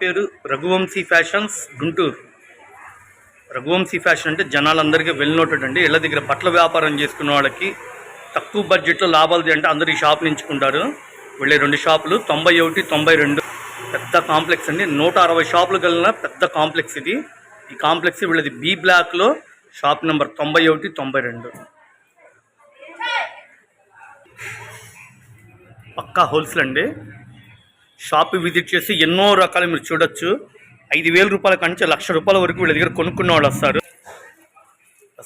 పేరు Raghuvanshi fashions Guntur. Raghuvanshi fashion అంటే జనాలందరికీ వెళ్ళినోటెడ్ అండి. ఇళ్ళ దగ్గర బట్టల వ్యాపారం చేసుకున్న వాళ్ళకి తక్కువ బడ్జెట్లో లాభాలు అంటే అందరు ఈ షాప్ నుంచుకుంటారు వెళ్ళే రెండు షాపులు తొంభై ఒకటి తొంభై రెండు. పెద్ద కాంప్లెక్స్ అండి. నూట అరవై షాపులు కలిగిన పెద్ద కాంప్లెక్స్ ఇది. ఈ కాంప్లెక్స్ వీళ్ళది బి బ్లాక్లో షాప్ నెంబర్ తొంభై ఒకటి తొంభై రెండు. పక్కా హోల్సేల్ అండి. షాప్ విజిట్ చేసి ఎన్నో రకాలు మీరు చూడొచ్చు. ఐదు వేల రూపాయల కంటే లక్ష రూపాయల వరకు వీళ్ళ దగ్గర కొనుక్కున్న వాళ్ళు వస్తారు.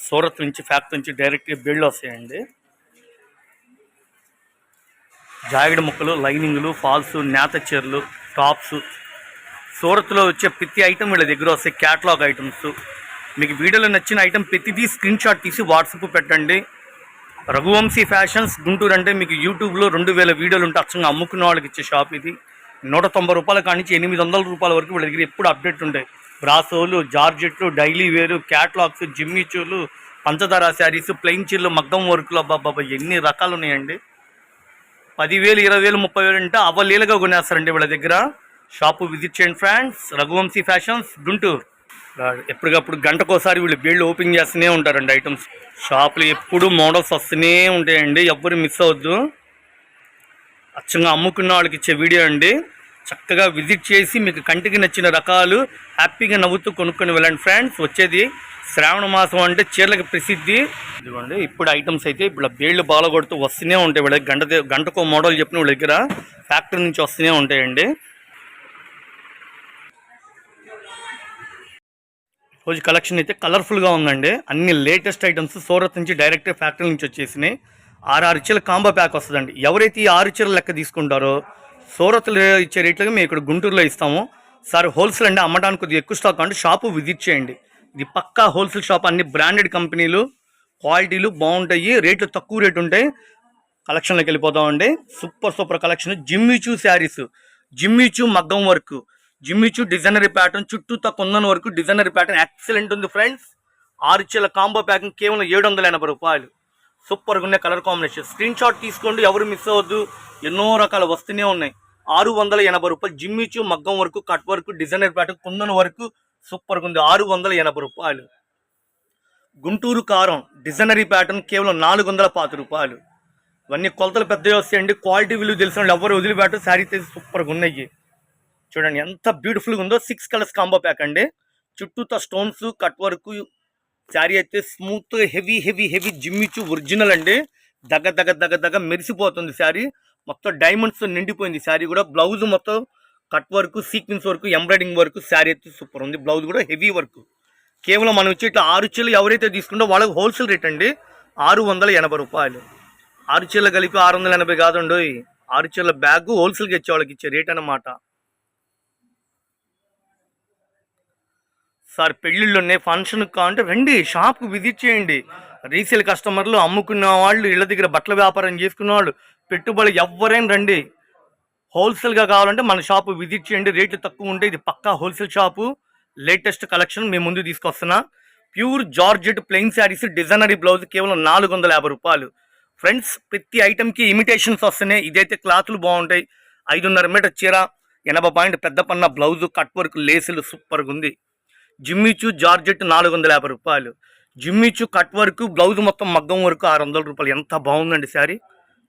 సూరత్ నుంచి ఫ్యాక్టరీ నుంచి డైరెక్ట్గా బిల్డ్ వస్తాయండి. జాగిడి ముక్కలు లైనింగ్లు ఫాల్స్ నేత చీరలు టాప్స్. సూరత్లో వచ్చే ప్రతి ఐటమ్ వీళ్ళ దగ్గర వస్తాయి క్యాటలాగ్ ఐటమ్స్ మీకు వీడియోలో నచ్చిన ఐటమ్ ప్రతిదీ స్క్రీన్ షాట్ తీసి వాట్సాప్ పెట్టండి. రఘువంశీ ఫ్యాషన్స్ గుంటూరు అంటే మీకు యూట్యూబ్లో రెండు వేల వీడియోలు ఉంటే అచ్చంగా అమ్ముకున్న వాళ్ళకి ఇచ్చే షాప్ ఇది. నూట తొంభై రూపాయల కానించి ఎనిమిది వందల రూపాయల వరకు వీళ్ళ దగ్గర ఎప్పుడు అప్డేట్ ఉంటాయి బ్రాసోలు జార్జెట్లు డైలీ వేరు క్యాట్లాగ్స్ జిమ్మిచూలు పంచదార శారీస్ ప్లెయిన్ చీరలు మగ్గం వర్క్లు అబ్బాబ్బా ఎన్ని రకాలు ఉన్నాయండి? పదివేలు ఇరవై వేలు ముప్పై వేలు అంటే అవలీలుగా కొనేస్తారండి వీళ్ళ దగ్గర. షాపు విజిట్ చేయండి ఫ్రెండ్స్. రఘువంశీ ఫ్యాషన్స్ గుంటూరు. ఎప్పటికప్పుడు గంటకోసారి వీళ్ళు బీళ్ళు ఓపెన్ చేస్తూనే ఉంటారండి ఐటమ్స్. షాపులు ఎప్పుడు మోడల్స్ వస్తూనే ఉంటాయండి. ఎవ్వరు మిస్ అవద్దు అచ్చంగా అమ్ముకున్న వాళ్ళకి ఇచ్చే వీడియో అండి. చక్కగా విజిట్ చేసి మీకు కంటికి నచ్చిన రకాలు హ్యాపీగా నవ్వుతూ కొనుక్కొని వెళ్ళండి ఫ్రెండ్స్. వచ్చేది శ్రావణ మాసం అంటే చీరలకు ప్రసిద్ధి. ఇదిగోండి ఇప్పుడు ఐటమ్స్ అయితే ఇప్పుడు బేళ్ళు బాగా కొడుతూ వస్తూనే ఉంటాయి. వీళ్ళ గంట గంటకో మోడల్ చెప్పిన వీళ్ళ దగ్గర ఫ్యాక్టరీ నుంచి వస్తూనే ఉంటాయండి. రోజు కలెక్షన్ అయితే కలర్ఫుల్గా ఉందండి. అన్ని లేటెస్ట్ ఐటమ్స్ సూరత్ నుంచి డైరెక్ట్ ఫ్యాక్టరీ నుంచి వచ్చేసినాయి. ఆరు ఆరు కాంబో ప్యాక్ వస్తుందండి. ఎవరైతే ఈ ఆరు చీరలు లెక్క తీసుకుంటారో సూరత్లో ఇచ్చే రేట్లుగా మేము ఇక్కడ గుంటూరులో ఇస్తాము. సార్ హోల్సేల్ అండి అమ్మడానికి కొద్దిగా ఎక్కువ స్టాక్ అంటే షాపు విజిట్ చేయండి. ఇది పక్కా హోల్సేల్ షాప్ అన్ని బ్రాండెడ్ కంపెనీలు క్వాలిటీలు బాగుంటాయి రేట్లు తక్కువ రేటు ఉంటాయి. కలెక్షన్లోకి వెళ్ళిపోతామండి super super collection. Jimmy Choo sarees Jimmy Choo మగ్గం వర్క్ జిమ్మిచూ డిజైనరీ ప్యాటర్న్ చుట్టూ కొందన వరకు డిజైనరీ ప్యాటర్న్. ఎక్సలెంట్ ఉంది ఫ్రెండ్స్. ఆరు చీల కాంబో ప్యాకింగ్ కేవలం ఏడు వందల ఎనభై రూపాయలు. సూపర్గా ఉన్నాయి కలర్ కాంబినేషన్. స్క్రీన్ షాట్ తీసుకోండి ఎవరు మిస్ అవ్వద్దు. ఎన్నో రకాల వస్తూనే ఉన్నాయి. ఆరు వందల ఎనభై రూపాయలు జిమ్మిచ్చు మగ్గం వరకు కట్ వరకు డిజైనర్ ప్యాటర్న్ కుందన వరకు సూపర్గా ఉంది ఆరు వందల ఎనభై రూపాయలు. గుంటూరు కారం డిజైనరీ ప్యాటర్న్ కేవలం నాలుగు వందల పాతి రూపాయలు. ఇవన్నీ కొలతలు పెద్దవి వస్తాయండి. క్వాలిటీ విలువ తెలిసిన వాళ్ళు ఎవరు వదిలిపెట్టారు. శారీ అయితే సూపర్గా ఉన్నాయి చూడండి ఎంత బ్యూటిఫుల్గా ఉందో. సిక్స్ కలర్స్ కాంబో ప్యాక్ అండి. చుట్టూతో స్టోన్స్ కట్ వర్క్ శారీ అయితే smooth heavy heavy heavy Jimmy Choo original అండి. దగ్గ దగ్గ దగ్గ దగ్గ మెరిసిపోతుంది శారీ మొత్తం డైమండ్స్ నిండిపోయింది శారీ కూడా. బ్లౌజ్ మొత్తం cut work sequence work embroidering work sari అయితే సూపర్ ఉంది. బ్లౌజ్ కూడా హెవీ వర్క్ కేవలం మనం వచ్చి ఇట్లా ఆరు చీరలు ఎవరైతే తీసుకుంటో వాళ్ళకి హోల్సేల్ రేట్ అండి. ఆరు వందల ఎనభై రూపాయలు. ఆరు చీరలు కలిపి ఆరు వందల ఎనభై కాదండి ఆరు చీరల బ్యాగ్ హోల్సేల్గా ఇచ్చే వాళ్ళకి ఇచ్చే రేట్ అన్నమాట. సార్ పెళ్ళిళ్ళు ఉన్నాయి ఫంక్షన్ కావాలంటే రండి షాప్కి విజిట్ చేయండి. రీసేల్ కస్టమర్లు అమ్ముకున్న వాళ్ళు ఇళ్ళ దగ్గర బట్టల వ్యాపారం చేసుకున్న వాళ్ళు పెట్టుబడి ఎవరైనా రండి. హోల్సేల్గా కావాలంటే మన షాపు విజిట్ చేయండి. రేట్లు తక్కువ ఉంటే ఇది పక్కా హోల్సేల్ షాపు లేటెస్ట్ కలెక్షన్ మేము ముందు తీసుకొస్తున్నా. Pure georgette plain saris designer blouse కేవలం నాలుగు వందల యాభై రూపాయలు. ఫ్రెండ్స్ ప్రతి ఐటెంకి ఇమిటేషన్స్ వస్తున్నాయి. ఇదైతే క్లాత్లు బాగుంటాయి. ఐదున్నర మీటర్ చీర ఎనభై పాయింట్ పెద్ద పన్న బ్లౌజ్ కట్ వర్క్ లేసులు సూపర్గా ఉంది. జిమ్మిచు జార్జెట్ నాలుగు వందల యాభై రూపాయలు. జిమ్మిచు కట్ వర్క్ బ్లౌజ్ మొత్తం మగ్గం వరకు ఆరు వందల రూపాయలు. ఎంత బాగుందండి శారీ.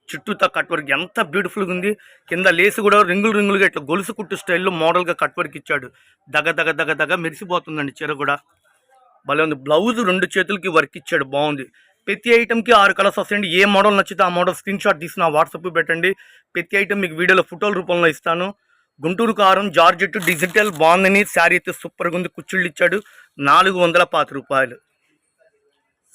చుట్టూతో కట్ వర్క్. ఎంత బ్యూటిఫుల్గా ఉంది. కింద లేసి కూడా రింగులు రింగులుగా ఇట్లా గొలుసు కుట్టు స్టైల్లో మోడల్గా కట్ వర్క్ ఇచ్చాడు. దగ దగ దగ దగ మెరిసిపోతుందండి చీర కూడా. భలే ఉంది. బ్లౌజ్ రెండు చేతులకి వర్క్ ఇచ్చాడు. బాగుంది. ప్రతి ఐటమ్కి ఆరు కలర్స్ వస్తాయండి. ఏ మోడల్ నచ్చితే ఆ మోడల్ స్క్రీన్ షాట్ తీసి నా వాట్సాప్ పెట్టండి. ప్రతి ఐటమ్ మీకు వీడియోలో ఫోటోల రూపంలో ఇస్తాను. గుంటూరు కారం జార్జెట్ డిజిటల్ బాగుందని శారీ అయితే సూపర్గా ఉంది. కుచ్చుళ్ళు ఇచ్చాడు. నాలుగు వందల పాతి రూపాయలు.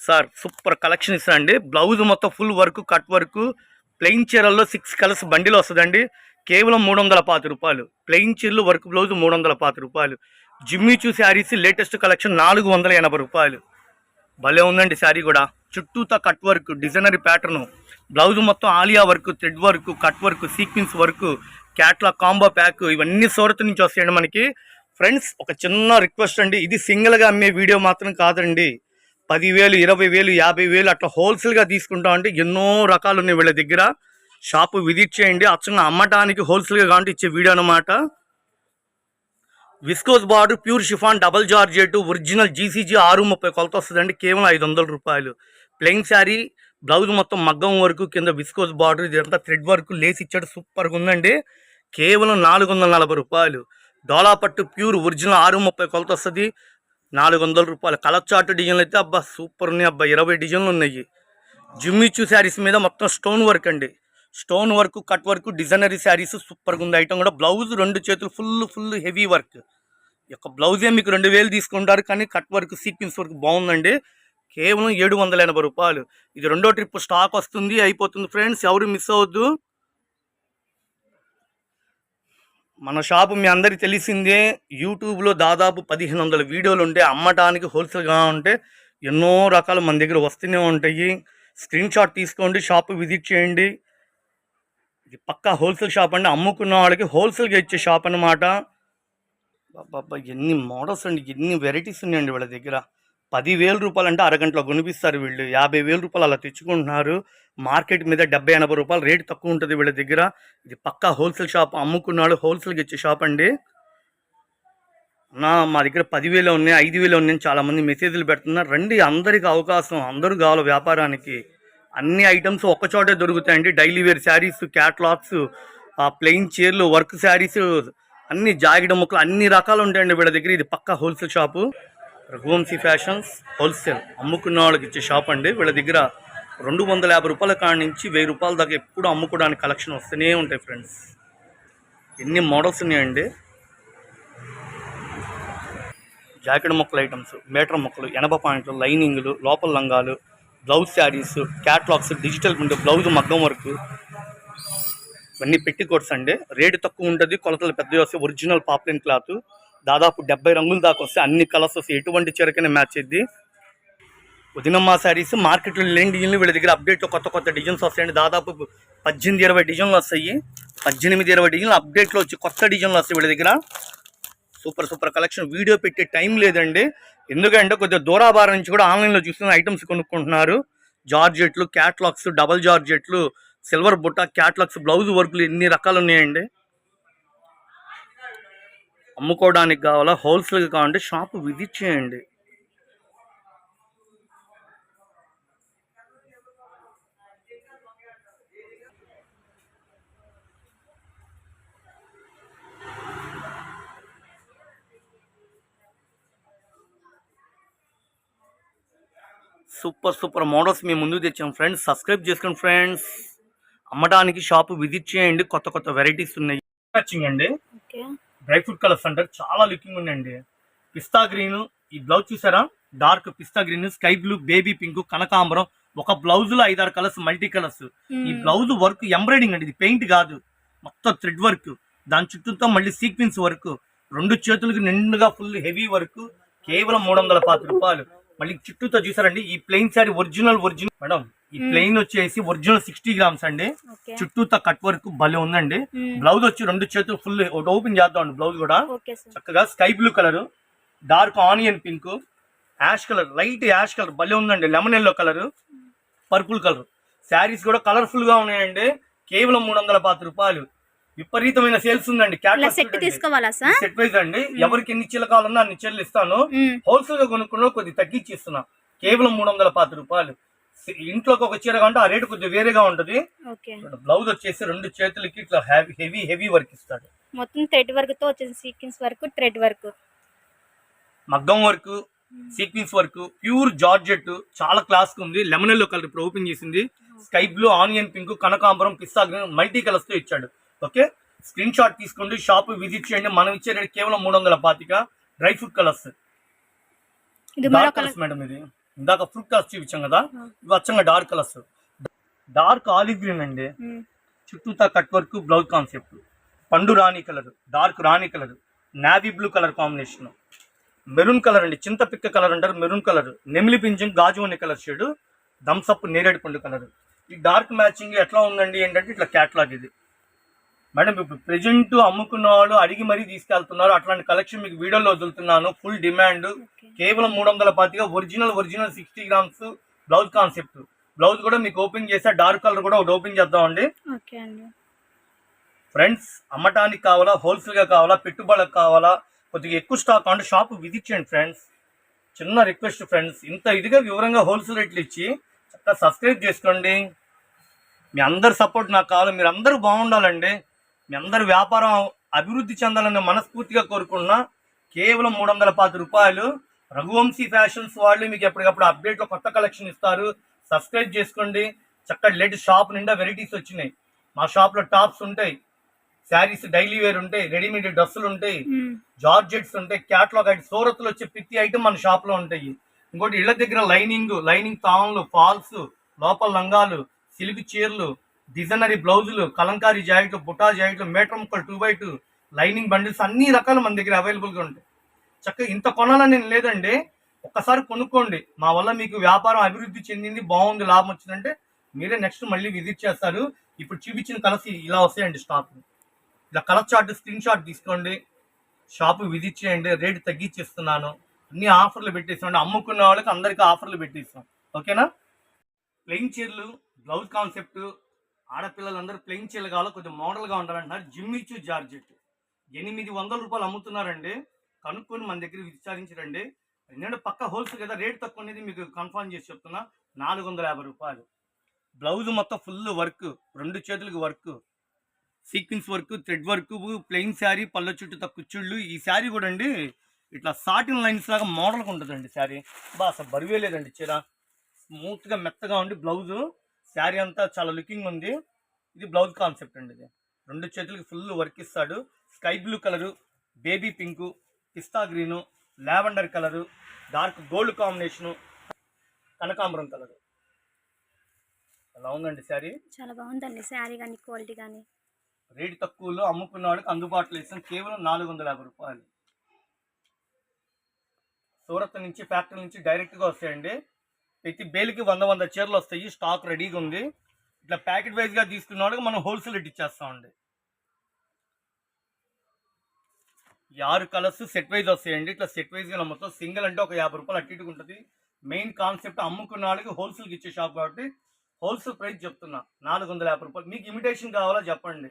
సార్ సూపర్ కలెక్షన్ ఇస్తానండి. బ్లౌజ్ మొత్తం full work cut work. Plain చీరల్లో six colours బండిలో వస్తుందండి. కేవలం మూడు వందల పాతి రూపాయలు. ప్లెయిన్ చీరలు వర్క్ బ్లౌజ్ మూడు వందల పాతి రూపాయలు. జిమ్మిచూ శారీస్ లేటెస్ట్ కలెక్షన్ నాలుగు వందల ఎనభై రూపాయలు. భలే ఉందండి శారీ కూడా. చుట్టూతో cut work designer pattern. Blouse మొత్తం Alia work thread work cut work sequence work. క్యాట్లా combo pack ఇవన్నీ సూరత్ నుంచి వస్తాయండి మనకి. ఫ్రెండ్స్ ఒక చిన్న రిక్వెస్ట్ అండి. ఇది సింగిల్గా అమ్మే వీడియో మాత్రం కాదండి. పదివేలు ఇరవై వేలు యాభై వేలు అట్లా హోల్సేల్గా తీసుకుంటాం అంటే ఎన్నో రకాలు ఉన్నాయి వీళ్ళ దగ్గర. షాపు విజిట్ చేయండి. అచ్చంగా అమ్మటానికి హోల్సేల్గా కావాలంటే ఇచ్చే వీడియో అనమాట viscose border pure chiffon double georgette original GCG ఆరు ముప్పై కొలత వస్తుందండి. కేవలం ఐదు వందల రూపాయలు. ప్లెయిన్ శారీ బ్లౌజ్ మొత్తం మగ్గం వరకు కింద విస్కోస్ బార్డర్ ఇదంతా థ్రెడ్ వర్క్ లేసి ఇచ్చాడు సూపర్గా ఉందండి. కేవలం నాలుగు వందల నలభై రూపాయలు. డోలా పట్టు ప్యూర్ ఒరిజినల్ ఆరు ముప్పై కొలత వస్తుంది. నాలుగు వందల రూపాయలు. కలర్ చార్ట్ డిజైన్లు అయితే అబ్బా సూపర్ ఉన్నాయి అబ్బా. ఇరవై డిజైన్లు ఉన్నాయి. జిమ్మిచ్చు శారీస్ మీద మొత్తం స్టోన్ వర్క్ అండి. Stone work cut work designer saris సూపర్గా ఉంది. ఐటమ్ కూడా బ్లౌజ్ రెండు చేతులు ఫుల్ ఫుల్ హెవీ వర్క్. ఈ యొక్క బ్లౌజే మీకు రెండు వేలు తీసుకుంటారు కానీ కట్ వర్క్ సీక్వెన్స్ వర్క్ బాగుందండి. కేవలం ఏడు వందల ఎనభై రూపాయలు. ఇది రెండో ట్రిప్ స్టాక్ వస్తుంది అయిపోతుంది ఫ్రెండ్స్. ఎవరు మిస్ అవద్దు మన షాపు మీ అందరికి తెలిసిందే యూట్యూబ్లో దాదాపు పదిహేను వందల వీడియోలు ఉంటే అమ్మటానికి హోల్సేల్గా ఉంటే ఎన్నో రకాలు మన దగ్గర వస్తూనే ఉంటాయి. స్క్రీన్ షాట్ తీసుకోండి షాప్ విజిట్ చేయండి. ఇది పక్కా హోల్సేల్ షాప్ అండి. అమ్ముకున్న వాళ్ళకి హోల్సేల్గా ఇచ్చే షాప్ అన్నమాట. బాబా ఎన్ని మోడల్స్ అండి ఎన్ని వెరైటీస్ ఉన్నాయండి వీళ్ళ దగ్గర. పదివేల రూపాయలు అంటే అరగంటలో కొనిపిస్తారు వీళ్ళు. యాభై వేల రూపాయలు అలా తెచ్చుకుంటున్నారు. మార్కెట్ మీద డెబ్బై ఎనభై రూపాయలు రేట్ తక్కువ ఉంటుంది వీళ్ళ దగ్గర. ఇది పక్కా హోల్సేల్ షాప్ అమ్ముకున్నాడు హోల్సేల్కి ఇచ్చే షాప్ అండి. నా మా దగ్గర పదివేలు ఉన్నాయి ఐదు వేలు ఉన్నాయి చాలామంది మెసేజ్లు పెడుతున్నారు. రండి అందరికి అవకాశం అందరూ కావాలి వ్యాపారానికి. అన్ని ఐటమ్స్ ఒక్కచోటే దొరుకుతాయండి. Daily wear saris catalogues plain చీరలు వర్క్ శారీస్ అన్ని జాగిడ ముక్కలు అన్ని రకాలు ఉంటాయండి వీళ్ళ దగ్గర. ఇది పక్కా wholesale shop. Raghuvanshi fashions wholesale అమ్ముకున్న వాళ్ళకి ఇచ్చే షాప్ అండి. వీళ్ళ దగ్గర రెండు వందల యాభై రూపాయల కాడి నుంచి వెయ్యి రూపాయల దాకా ఎప్పుడు అమ్ముకోవడానికి కలెక్షన్ వస్తూనే ఉంటాయి ఫ్రెండ్స్. ఎన్ని మోడల్స్ ఉన్నాయండి? జాకెట్ మొక్కల ఐటమ్స్ మీటర్ మొక్కలు ఎనభ పాయింట్లు లైనింగ్లు లోపల లంగాలు blouse saris catalogues digital print blouse మగ్గం వర్క్ ఇవన్నీ పెట్టి కోట్స్ అండి. రేటు తక్కువ ఉంటుంది కొలతలు పెద్ద వస్తే ఒరిజినల్ పాప్లిన్ క్లాత్ దాదాపు డెబ్బై రంగుల దాకా వస్తే అన్ని కలర్స్ వస్తే ఎటువంటి చీరకైనా మ్యాచ్ అయ్యింది ఉదినమ్మ శారీస్ మార్కెట్లో లేని డిజైన్లు వీళ్ళ దగ్గర అప్డేట్లో కొత్త కొత్త డిజైన్స్ వస్తాయండి. దాదాపు పద్దెనిమిది ఇరవై డిజైన్లు వస్తాయి. పద్దెనిమిది ఇరవై డిజైన్లు అప్డేట్లో వచ్చి కొత్త డిజైన్లు వస్తాయి వీళ్ళ దగ్గర. Super super collection. వీడియో పెట్టే టైం లేదండి. ఎందుకంటే కొద్దిగా దూరాభారం నుంచి కూడా ఆన్లైన్లో చూస్తున్న ఐటమ్స్ కొనుక్కుంటున్నారు. జార్జెట్లు క్యాట్లాగ్స్ డబల్ జార్జెట్లు సిల్వర్ బుట్ట క్యాట్లాగ్స్ బ్లౌజ్ వర్క్లు ఎన్ని రకాలు ఉన్నాయండి? అమ్ముకోవడానికి కావాలా? హోల్సేల్గా కావాలంటే షాప్ విజిట్ చేయండి. సూపర్ సూపర్ మోడల్స్ మేము ముందుకు తెచ్చాం ఫ్రెండ్స్. సబ్స్క్రైబ్ చేసుకోండి ఫ్రెండ్స్. అమ్మడానికి షాప్ విజిట్ చేయండి. కొత్త కొత్త వెరైటీస్ ఉన్నాయి. మ్యాచింగ్ అండి. డ్రై ఫ్రూట్ కలర్స్ అంటారు చాలా లుకింగ్ ఉందండి. పిస్తా గ్రీన్ ఈ బ్లౌజ్ చూసారా? Dark pista green sky blue baby pink కనకాంబరం. ఒక బ్లౌజ్లో ఐదారు కలర్స్ మల్టీ కలర్స్ ఈ బ్లౌజ్ వర్క్ ఎంబ్రాయిడింగ్ అండి. ఇది పెయింట్ కాదు. మొత్తం థ్రెడ్ వర్క్ దాని చుట్టూతో మళ్ళీ సీక్వెన్స్ వర్క్ రెండు చేతులకి నిండుగా ఫుల్ హెవీ వర్క్ కేవలం మూడు వందల పాతి రూపాయలు. మళ్ళీ చుట్టూతో చూసారండి ఈ plain sari original original madam ఈ ప్లెయిన్ వచ్చేసి ఒరిజినల్ సిక్స్టీ గ్రామ్స్ అండి. చుట్టూతో కట్ వర్క్ భలే ఉందండి. బ్లౌజ్ వచ్చి రెండు చేతులు ఫుల్ ఒకటి ఓపెన్ చేద్దాం అండి బ్లౌజ్ కూడా చక్కగా sky blue colour dark onion pink ash colour light ash colour భలే ఉందండి. Lemon yellow colour purple colour saris కూడా కలర్ఫుల్గా ఉన్నాయండి. కేవలం మూడు వందల పాతి రూపాయలు. విపరీతమైన సేల్స్ ఉందండి. సెట్ తీసుకోవాలా సార్? సెట్ వైజ్ అండి. ఎవరికి ఎన్ని చీరలు కావాలన్నా అన్ని చీరలు ఇస్తాను. హోల్సేల్గా కొనుక్కున్న కొద్ది తగ్గించి ఇస్తున్నా కేవలం మూడు వందల పాతి రూపాయలు. ఇంట్లోకి ఒక చీర కంటే ఆ రేటు కొద్దిగా వేరేగా ఉంటది. బ్లౌజ్ వచ్చేసి రెండు చేతులకి ఇట్లా హెవీ హెవీ వర్క్ ఇస్తాడు. మొత్తం థ్రెడ్ వర్క్తో వచ్చేసి సీక్వెన్స్ వర్క్ థ్రెడ్ వర్క్ మగ్గం work sequence work pure georgette చాలా క్లాస్ ఉంది. లెమన్ ఎల్లో కలర్ ఇప్పుడు ఓపెన్ చేసింది. స్కై బ్లూ ఆనియన్ పింక్ కనకాంబరం పిస్తా మల్టీ కలర్స్తో ఇచ్చాడు. ఓకే? స్క్రీన్ షాట్ తీసుకోండి షాప్ విజిట్ చేయండి. మనం ఇచ్చే రేట్ కేవలం మూడు వందల పాతిక. Dry fruit colours. Dark colour colours madam ఇది. ఇందాక ఫ్రూట్ కలర్స్ చూపించాం కదా? ఇవి వచ్చంగా dark colours. Dark olive green అండి. చుట్టూతా కట్ వర్క్ బ్లౌజ్ కాన్సెప్ట్. పండు రాణి కలర్ డార్క్ రాణి colour navy blue colour combination. Maroon colour అండి. చింత పిక్క కలర్ అంటారు మెరూన్ కలర్. నెమిలి పింఛం గాజు అనే కలర్ షేడ్. థమ్స్అప్ నేరేడు పండు కలర్. ఈ డార్క్ మ్యాచింగ్ ఎట్లా ఉందండి ఏంటంటే ఇట్లా క్యాట్లాగ్ ఇది. మేడం ఇప్పుడు ప్రెజెంట్ అమ్ముకున్న వాళ్ళు అడిగి మరీ తీసుకెళ్తున్నారు. అట్లాంటి కలెక్షన్ మీకు వీడియోలో వదులుతున్నాను. ఫుల్ డిమాండ్ కేవలం మూడు వందల పాతిగా original original sixty grams blouse concept blouse కూడా మీకు ఓపెన్ చేస్తే డార్క్ కలర్ కూడా ఒకటి ఓపెన్ చేద్దామండి. ఫ్రెండ్స్ అమ్మటానికి కావాలా హోల్సేల్గా కావాలా పెట్టుబడులకు కావాలా కొద్దిగా ఎక్కువ స్టాక్ అంటే షాప్ విజిట్ చేయండి ఫ్రెండ్స్ చిన్న రిక్వెస్ట్ ఫ్రెండ్స్ ఇంత ఇదిగా వివరంగా హోల్సేల్ రేట్లు ఇచ్చి చక్కగా సబ్స్క్రైబ్ చేసుకోండి. మీ అందరి సపోర్ట్ నాకు కావాలి. మీరు అందరూ బాగుండాలండి. మీ అందరి వ్యాపారం అభివృద్ధి చెందాలని మనస్ఫూర్తిగా కోరుకున్నా కేవలం మూడు వందల పాతి రూపాయలు. రఘువంశీ ఫ్యాషన్స్ వాళ్ళు మీకు ఎప్పటికప్పుడు అప్డేట్లో కొత్త కలెక్షన్ ఇస్తారు. సబ్స్క్రైబ్ చేసుకోండి. చక్కటి లేటెస్ట్ షాప్ నిండా వెరైటీస్ వచ్చినాయి. మా షాప్లో టాప్స్ ఉంటాయి. శారీస్ డైలీ వేర్ ఉంటాయి. రెడీమేడ్ డ్రెస్సులు ఉంటాయి. జార్జెట్స్ ఉంటాయి. క్యాట్లాగ్ ఐటమ్ సూరత్లో వచ్చే ప్రతి ఐటమ్ మన షాప్లో ఉంటాయి. ఇంకోటి ఇళ్ళ దగ్గర లైనింగ్ లైనింగ్ తాన్లు ఫాల్స్ లోపల లంగాలు సిల్క్ చీరలు డిజైనరీ బ్లౌజులు కలంకారీ జాకెట్లు బుటా జాకెట్లు మీటర్ ముక్కలు two by two lining bundles అన్ని రకాలు మన దగ్గర అవైలబుల్గా ఉంటాయి. చక్కగా ఇంత కొనాలని నేను లేదండి. ఒక్కసారి కొనుక్కోండి. మా వల్ల మీకు వ్యాపారం అభివృద్ధి చెందింది బాగుంది లాభం వచ్చిందంటే మీరే నెక్స్ట్ మళ్ళీ విజిట్ చేస్తారు. ఇప్పుడు చూపించిన కలర్స్ ఇలా వస్తాయండి స్టాక్ ఇలా కలర్ చార్ట్ స్క్రీన్ షాట్ తీసుకోండి. షాప్ విజిట్ చేయండి. రేట్ తగ్గించిస్తున్నాను. అన్ని ఆఫర్లు పెట్టేస్తాం అమ్ముకున్న వాళ్ళకి అందరికీ ఆఫర్లు పెట్టేస్తాం ఓకేనా? ప్లెయిన్ చీరలు బ్లౌజ్ కాన్సెప్ట్ ఆడపిల్లలందరూ ప్లెయిన్ చీరలు కావాలి? కొంచెం మోడల్గా ఉండాలంటున్నారు. జిమ్మిచ్చు జార్జెట్ ఎనిమిది వందల రూపాయలు అమ్ముతున్నారండి. కనుక్కొని మన దగ్గర విచారించరండి. ఎందుకంటే పక్క హోల్సేల్ కదా రేట్ తక్కువ అనేది మీకు కన్ఫర్మ్ చేసి చెప్తున్నా. నాలుగు వందల యాభై రూపాయలు. బ్లౌజ్ మొత్తం ఫుల్ వర్క్ రెండు చేతులకు work sequence work thread work plain sari పళ్ళ చుట్టూ కుచ్చుళ్ళు. ఈ శారీ కూడా అండి ఇట్లా సాటిన్ లైన్స్ లాగా మోడల్గా ఉంటుందండి శారీ బా అసలు బరువే లేదండి చీర. స్మూత్గా మెత్తగా ఉండి బ్లౌజు శారీ అంతా చాలా లుకింగ్ ఉంది. ఇది బ్లౌజ్ కాన్సెప్ట్ అండి ఇది. రెండు చేతులకి ఫుల్ వర్క్ ఇస్తాడు. Sky blue colour baby pink pista green lavender colour dark gold combination కనకాంబరం కలరు. అలా ఉందండి శారీ? చాలా బాగుందండి శారీ కానీ క్వాలిటీ కానీ. రేటు తక్కువలో అమ్ముకున్న వాళ్ళకి అందుబాటులో ఇస్తాం. కేవలం నాలుగు వందల యాభై రూపాయలు. సూరత్ నుంచి ఫ్యాక్టరీ నుంచి డైరెక్ట్గా వస్తాయండి. ప్రతి బేలికి వంద వంద చీరలు వస్తాయి స్టాక్ రెడీగా ఉంది. ఇట్లా ప్యాకెట్ వైజ్గా తీసుకున్న వాళ్ళకి మనం హోల్సేల్ రేట్ ఇచ్చేస్తామండి ఈ ఆరు కలర్స్ సెట్ వైజ్ వస్తాయండి. ఇట్లా సెట్ వైజ్గా మొత్తం సింగిల్ అంటే ఒక యాభై రూపాయలు అట్టి ఉంటుంది. మెయిన్ కాన్సెప్ట్ అమ్ముకున్న వాళ్ళకి హోల్సేల్కి ఇచ్చే షాప్ కాబట్టి హోల్సేల్ ప్రైస్ చెప్తున్నా. నాలుగు వందల యాభై రూపాయలు. మీకు ఇమిటేషన్ కావాలో చెప్పండి.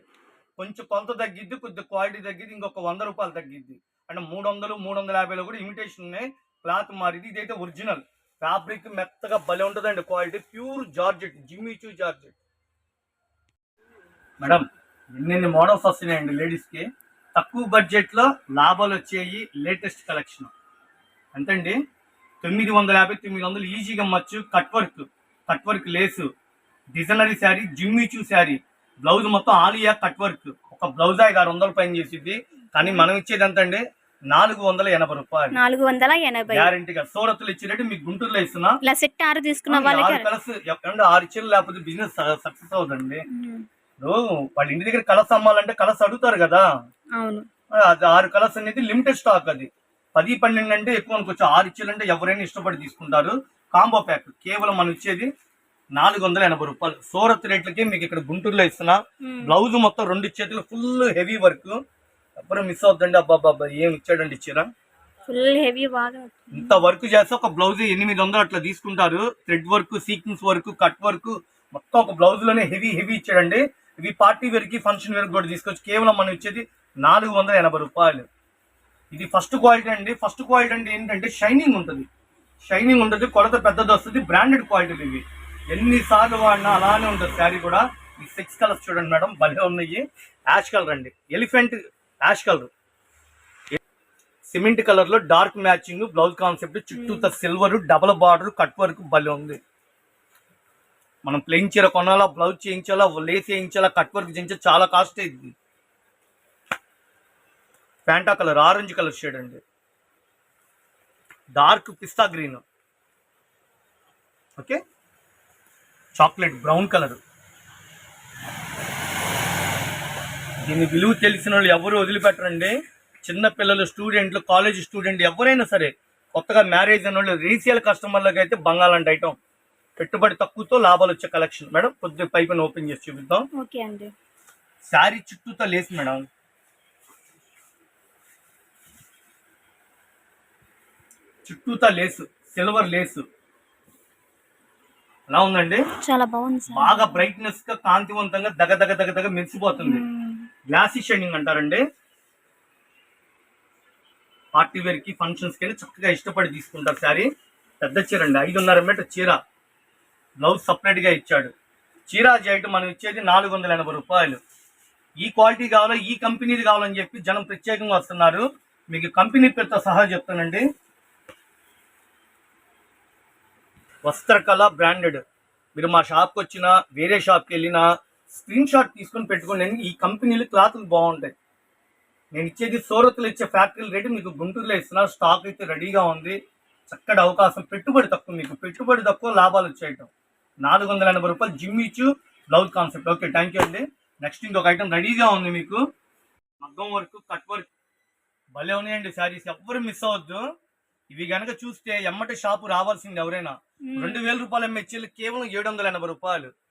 కొంచెం కొంత తగ్గిద్ది కొద్ది క్వాలిటీ తగ్గిద్ది ఇంకొక వంద రూపాయలు తగ్గిద్ది. అంటే మూడు వందలు మూడు వందల యాభైలో కూడా ఇమిటేషన్ ఉన్నాయి. క్లాత్ మారిది. ఇదైతే ఒరిజినల్ ఫ్యాబ్రిక్ మెత్తగా భలే ఉంటుందండి quality. Pure georgette Jimmy Choo georgette. Madam ఎన్నెన్ని మోడల్స్ వస్తున్నాయండి లేడీస్కి. తక్కువ బడ్జెట్లో లాభాలు వచ్చేవి లేటెస్ట్ కలెక్షన్. ఎంతండి? తొమ్మిది వందల యాభై తొమ్మిది వందలు ఈజీగా అమ్మచ్చు. Cut work cut work lace. Designer sari Jimmy Choo sari. Blouse మొత్తం ఆలియా కట్ వర్క్. ఒక బ్లౌజ్ ఐదు ఆరు వందల పైన చేసింది కానీ మనం ఇచ్చేది ఎంత అండి నాలుగు వందల ఎనభై రూపాయలు. నాలుగు వందల ఎనభై. గ్యారంటీగా సూరత్లు ఇచ్చినట్టు మీకు గుంటూరులో ఇస్తున్నా. ఇలా సెట్ ఆరు తీసుకున్న వాళ్ళకి. ఆరు కలర్స్ ఎక్కడ ఆరు ఇచ్చేలు లేకపోతే బిజినెస్ సక్సెస్ అవుతుందండి. వాళ్ళ ఇంటి దగ్గర కలర్స్ అమ్మాలంటే కలర్స్ అడుగుతారు కదా. అవును. అది ఆరు కలర్స్ అనేది లిమిటెడ్ స్టాక్ అది. పది పన్నెండు అంటే ఎక్కువ అనుకోవచ్చు. ఆరు ఇచ్చేలంటే ఎవరైనా ఇష్టపడి తీసుకుంటారు. కాంబో ప్యాక్ కేవలం మనం ఇచ్చేది నాలుగు వందల ఎనభై రూపాయలు. సూరత్ రేట్లకి మీకు ఇక్కడ గుంటూరులో ఇస్తున్నా. బ్లౌజ్ మొత్తం రెండు చేతులు ఫుల్ హెవీ వర్క్ ఎవరు మిస్ అవుతుందండి అబ్బా అబ్బా, అబ్బా ఏం ఇచ్చాడండి ఇచ్చిరా ఫుల్ హెవీ బాగా ఇంత వర్క్ చేస్తే ఒక బ్లౌజ్ ఎనిమిది వందలు అట్లా తీసుకుంటారు. Thread work sequence work cut work మొత్తం ఒక బ్లౌజ్లోనే హెవీ హెవీ ఇచ్చాడండి. ఇవి పార్టీ వేర్కి ఫంక్షన్ వేర్ కూడా తీసుకొచ్చి కేవలం మనం ఇచ్చేది నాలుగు వందల ఎనభై రూపాయలు. ఇది ఫస్ట్ క్వాలిటీ అండి. ఫస్ట్ క్వాలిటీ అంటే ఏంటంటే షైనింగ్ ఉంటుంది. షైనింగ్ ఉంటుంది కొలత పెద్దది వస్తుంది బ్రాండెడ్ క్వాలిటీలు ఇవి. ఎన్నిసార్లు వాడినా అలానే ఉంటుంది శారీ కూడా. ఈ సిక్స్ కలర్స్ చూడండి మేడం భలే ఉన్నాయి. యాష్ కలర్ అండి. Elephant ash colour. సిమెంట్ కలర్లో డార్క్ మ్యాచింగ్ బ్లౌజ్ కాన్సెప్ట్ చుట్టూత silver double border cut work భలే ఉంది. మనం ప్లెయిన్ చీర కొనాలా బ్లౌజ్ చేయించాలా లేస్ చేయించాలా కట్ వర్క్ చేయించాలా చాలా కాస్ట్ అయింది ప్యాంటా కలర్ ఆరెంజ్ కలర్ షేడ్ అండి. Dark pista green. Okay? Chocolate brown colour. దీని విలువ తెలిసిన వాళ్ళు ఎవరు వదిలిపెట్టరండి? చిన్న పిల్లలు స్టూడెంట్లు కాలేజ్ స్టూడెంట్ ఎవరైనా సరే కొత్తగా మ్యారేజ్ అయిన వాళ్ళు రీసేల్ కస్టమర్లకు అయితే బంగాళంటి ఐటమ్ పెట్టుబడి తక్కువతో లాభాలు వచ్చే కలెక్షన్. మేడం కొద్దిగా పైపైన ఓపెన్ చేసి చూపిద్దాం. ఓకే అండి. శారీ చుట్టూతో లేస్ మేడం. చుట్టూతా లేసు సిల్వర్ లేసు. ఎలా ఉందండి? చాలా బాగుంది బాగా బ్రైట్నెస్గా కాంతివంతంగా దగ దగ దగ దగ మెరిసిపోతుంది. గ్లాసీ షైనింగ్ అంటారండి. పార్టీ వేర్కి ఫంక్షన్స్కి వెళ్ళి చక్కగా ఇష్టపడి తీసుకుంటారు శారీ. పెద్ద చీర అండి. ఐదున్నర మీటర్ చీర. బ్లౌజ్ సపరేట్గా ఇచ్చాడు. చీర జైట్ మనం ఇచ్చేది నాలుగు వందల ఎనభై రూపాయలు. ఈ క్వాలిటీ కావాలో ఈ కంపెనీది కావాలని చెప్పి జనం ప్రత్యేకంగా వస్తున్నారు. మీకు కంపెనీ పేరుతో సహా చెప్తానండి. వస్త్రకళ బ్రాండెడ్. మీరు మా షాప్కి వచ్చినా వేరే షాప్కి వెళ్ళినా స్క్రీన్ షాట్ తీసుకొని పెట్టుకోండి. ఈ కంపెనీలు క్లాతులు బాగుంటాయి. నేను ఇచ్చేది సూరత్లో ఇచ్చే ఫ్యాక్టరీల రేటు మీకు గుంటూరులో ఇస్తున్నా. స్టాక్ అయితే రెడీగా ఉంది. చక్కటి అవకాశం. పెట్టుబడి తక్కువ మీకు. పెట్టుబడి తక్కువ లాభాలు వచ్చేయటం. నాలుగు వందల ఎనభై రూపాయలు Jimmy Choo. Blouse concept. Okay thank you అండి. నెక్స్ట్ ఇంకొక ఐటమ్ రెడీగా ఉంది మీకు. మగ్గం వర్క్ కట్ వర్క్. భలే ఉన్నాయండి శారీస్. ఎవ్వరు మిస్ అవ్వద్దు. ఇవి గనక చూస్తే ఎమ్మటి షాపు రావాల్సింది ఎవరైనా. రెండు వేల రూపాయల మెచ్చీలు కేవలం ఏడు వందల ఎనభై రూపాయలు.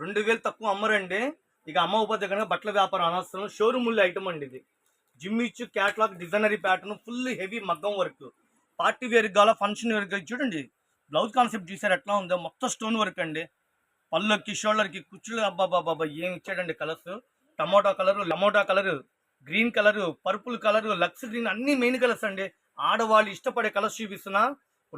రెండు వేలు తక్కువ అమ్మరండి. ఇక అమ్మకపోతే కనుక బట్టల వ్యాపారం అనవసరం. షోరూమ్ ఐటమ్ అండి ఇది. Jimmy Choo catalogue designer pattern full heavy మగ్గం వర్క్ పార్టీ వేర్ గాల ఫంక్షన్ వేర్ చూడండి. బ్లౌజ్ కాన్సెప్ట్ చూసారు ఎట్లా ఉందో. మొత్తం స్టోన్ వర్క్ అండి. పళ్ళకి షోల్డర్కి కుచ్చులు అబ్బాబాబా ఏం ఇచ్చాడండి colours tomato colour లమోటా colour green colour purple colour Lux green అన్ని మెయిన్ కలర్స్ అండి. ఆడవాళ్ళు ఇష్టపడే కలర్స్ చూపిస్తున్నా.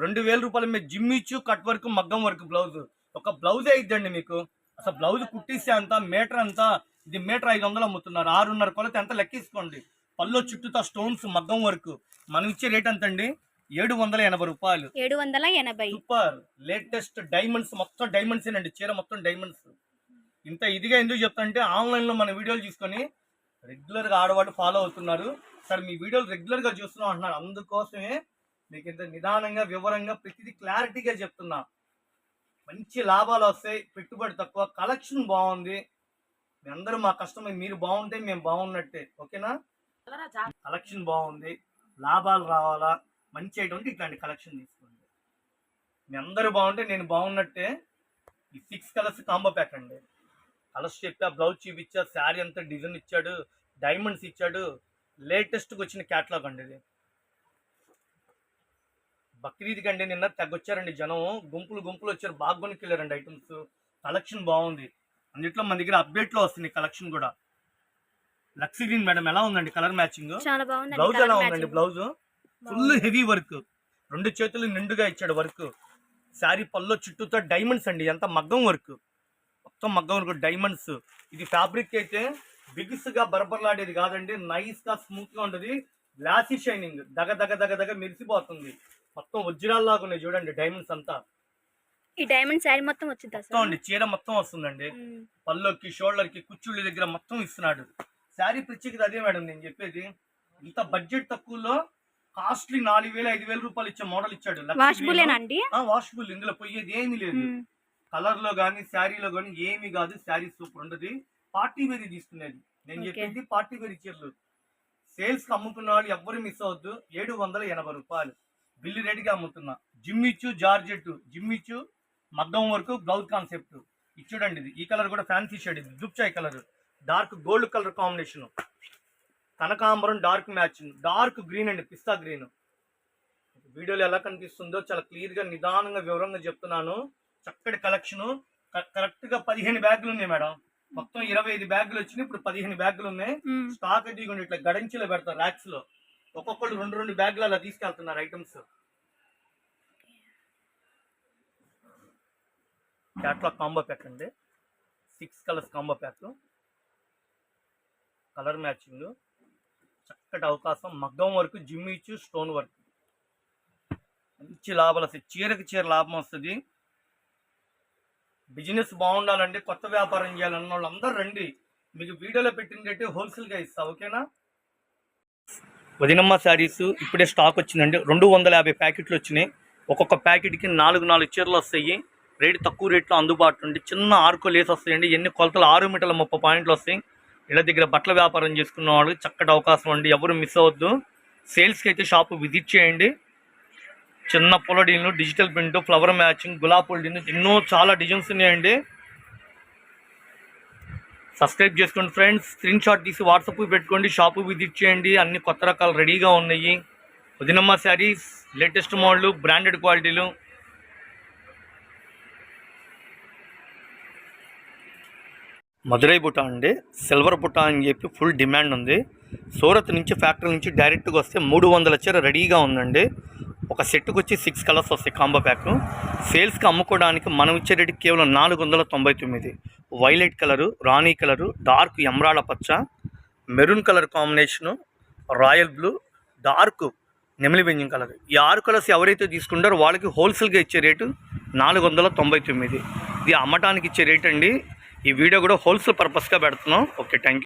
రెండు వేల రూపాయల మీద జిమ్ ఇచ్చు కట్ వర్క్ మగ్గం వర్క్ బ్లౌజ్ ఒక బ్లౌజే అయిద్దండి మీకు. అసలు బ్లౌజ్ కుట్టిస్తే అంత మీటర్ అంతా ఇది మీటర్ ఐదు వందలు అమ్ముతున్నారు. ఆరున్నర కొలత ఎంత లెక్కేసుకోండి. పళ్ళు చుట్టూతా స్టోన్స్ మగ్గం వర్క్ మనం ఇచ్చే రేట్ ఎంత అండి ఏడు వందల ఎనభై రూపాయలు. ఏడు వందల ఎనభై. సూపర్ లేటెస్ట్ డైమండ్స్ మొత్తం డైమండ్స్ అండి చీర మొత్తం డైమండ్స్ ఇంత ఇదిగా ఎందుకు చెప్తానంటే ఆన్లైన్లో మన వీడియోలు తీసుకొని రెగ్యులర్గా ఆడవాళ్ళు ఫాలో అవుతున్నారు. సార్ మీ వీడియోలు రెగ్యులర్గా చూస్తున్నాం అంటున్నారు. అందుకోసమే మీకు ఇంత నిదానంగా వివరంగా ప్రతిదీ క్లారిటీగా చెప్తున్నా. మంచి లాభాలు వస్తాయి పెట్టుబడి తక్కువ కలెక్షన్ బాగుంది. మీ అందరూ మా కస్టమర్ మీరు బాగుంటే మేము బాగున్నట్టే. ఓకేనా? కలెక్షన్ బాగుంది లాభాలు రావాలా మంచి ఐటమ్ ఇట్లాంటి కలెక్షన్ తీసుకోండి. మీ అందరూ బాగుంటే నేను బాగున్నట్టే. ఈ సిక్స్ కలర్స్ కాంబో ప్యాక్ అండి. కలర్స్ చెప్పా బ్లౌజ్ చూపించా శారీ అంతా డిజైన్ ఇచ్చాడు డైమండ్స్ ఇచ్చాడు లేటెస్ట్గా వచ్చిన క్యాట్లాగ్ అండి ఇది. బక్రీద్ కండి నిన్న తగ్గొచ్చారండి జనం. గుంపులు గుంపులు వచ్చారు. బాగా కొనుక్కెళ్ళారండి ఐటమ్స్ కలెక్షన్ బాగుంది. అన్నిట్లో మన దగ్గర అప్డేట్లో వస్తుంది కలెక్షన్ కూడా. లక్సీ గ్రీన్ మేడం ఎలా ఉందండి? కలర్ మ్యాచింగ్ బ్లౌజ్ ఎలా. ఉందండి బ్లౌజ్ ఫుల్ హెవీ వర్క్ రెండు చేతులు నిండుగా ఇచ్చాడు వర్క్ శారీ పల్లో చుట్టూతో డైమండ్స్ అండి. ఎంత మగ్గం వర్క్ మొత్తం మగ్గం వర్క్ డైమండ్స్ ఇది ఫ్యాబ్రిక్ అయితే బిగిస్గా బరబరలాడేది కాదండి. నైస్గా స్మూత్గా ఉంటది. గ్లాసీ షైనింగ్ దగ దగ దగ దగ మెరిసిపోతుంది. మొత్తం వజ్రాల్ లాగా ఉన్నాయి చూడండి డైమండ్స్ అంతా. ఈ డైమండ్ శారీ మొత్తం వచ్చిందా మొత్తం అండి చీర మొత్తం వస్తుందండి. పళ్ళకి షోల్డర్కి కుచ్చుళ్ళ దగ్గర మొత్తం ఇస్తున్నాడు. శారీ ప్రత్యేకత అదే మేడం నేను చెప్పేది. ఇంత బడ్జెట్ తక్కువలో కాస్ట్లీ నాలుగు వేలు ఐదు వేల రూపాయలు ఇచ్చే మోడల్ ఇచ్చాడు. వాషబుల్ ఇందులో పోయేది ఏమీ లేదు. కలర్లో గానీ శారీలో గానీ ఏమీ కాదు. శారీ సూపర్ ఉండదు. పార్టీ వేర్ తీసుకునేది. నేను. చెప్పింది పార్టీ వేర్ చీరలు సేల్స్కి అమ్ముకున్న వాళ్ళు ఎవ్వరు మిస్ అవద్దు ఏడు వందల ఎనభై రూపాయలు. బిల్లు రేటుగా అమ్ముతున్నా. జిమ్ ఇచ్చు జార్జెట్ జిమ్ ఇచ్చు మగ్గం వరకు బ్లౌజ్ కాన్సెప్ట్. చూడండి ఇది. ఈ కలర్ కూడా ఫ్యాన్సీ షేడ్. ఇది దుప్చాయ్ colour. Dark gold colour combination. కనకాంబరం డార్క్ మ్యాచింగ్ డార్క్ గ్రీన్ అండి పిస్తా గ్రీన్. వీడియోలో ఎలా కనిపిస్తుందో చాలా క్లియర్గా నిదానంగా వివరంగా చెప్తున్నాను. చక్కటి కలెక్షన్ కరెక్ట్గా పదిహేను బ్యాగులు ఉన్నాయి మేడం. మొత్తం ఇరవై ఐదు బ్యాగులు వచ్చినాయి. ఇప్పుడు పదిహేను బ్యాగులు ఉన్నాయి. స్టాక్ ఇదిగోండి ఇట్లా గడంచిలో పెడతారు ర్యాక్స్లో. ఒక్కొక్కళ్ళు రెండు రెండు బ్యాగులు అలా తీసుకెళ్తున్నారు ఐటమ్స్. క్యాట్లాగ్ కాంబో ప్యాక్ అండి. Six colours combo pack colour matching చక్కటి అవకాశం. మగ్గం వరకు జిమ్ ఇచ్చు స్టోన్ వర్క్ మంచి లాభాలు వస్తాయి. చీరకి చీర లాభం వస్తుంది. బిజినెస్ బాగుండాలంటే కొత్త వ్యాపారం చేయాలన్న వాళ్ళందరూ రండి. మీకు వీడియోలో పెట్టినట్టు హోల్సేల్గా ఇస్తా ఓకేనా? వదినమ్మ శారీస్ ఇప్పుడే స్టాక్ వచ్చిందండి. రెండు వందల యాభై ప్యాకెట్లు వచ్చినాయి. ఒక్కొక్క ప్యాకెట్కి నాలుగు నాలుగు చీరలు వస్తాయి. రేటు తక్కువ రేట్లో అందుబాటులో ఉండి చిన్న ఆరుకో లేస్ వస్తాయండి. ఎన్ని కొలతలు? ఆరు మీటర్ల ముప్పై పాయింట్లు వస్తాయి. ఇళ్ళ దగ్గర బట్టల వ్యాపారం చేసుకున్న వాళ్ళు చక్కటి అవకాశం అండి ఎవరు మిస్ అవ్వద్దు. సేల్స్కి అయితే షాపు విజిట్ చేయండి. చిన్న పొలడీలు డిజిటల్ ప్రింట్ ఫ్లవర్ మ్యాచింగ్ గులాబ్ డిన్ ఎన్నో చాలా డిజైన్స్ ఉన్నాయండి. సబ్స్క్రైబ్ చేసుకోండి ఫ్రెండ్స్ స్క్రీన్ షాట్ తీసి వాట్సాప్ పెట్టుకోండి షాపు విజిట్ చేయండి అన్ని కొత్త రకాలు రెడీగా ఉన్నాయి. వదినమ్మ శారీస్ లేటెస్ట్ మోడల్ బ్రాండెడ్ క్వాలిటీలు మదురై బుట్ట అండి. సిల్వర్ బుట్ట అని చెప్పి ఫుల్ డిమాండ్ ఉంది. సూరత్ నుంచి ఫ్యాక్టరీ నుంచి డైరెక్ట్గా వస్తే మూడు వందల చీర రెడీగా ఉందండి. ఒక సెట్కి వచ్చి సిక్స్ కలర్స్ వస్తాయి కాంబో ప్యాక్ సేల్స్కి అమ్ముకోవడానికి మనం ఇచ్చే రేటు కేవలం నాలుగు వందల తొంభై తొమ్మిది. వైలెట్ కలరు రాణి కలరు డార్క్ ఎమరాళ్ళ పచ్చ. Maroon colour combination royal blue dark నెమిలి బెంజింగ్ కలర్ ఈ ఆరు కలర్స్ ఎవరైతే తీసుకుంటారో వాళ్ళకి హోల్సేల్గా ఇచ్చే రేటు నాలుగు వందల తొంభై తొమ్మిది. ఇది అమ్మటానికి ఇచ్చే రేట్ అండి. ఈ వీడియో కూడా హోల్సేల్ పర్పస్గా పెడుతున్నాం. Okay thank you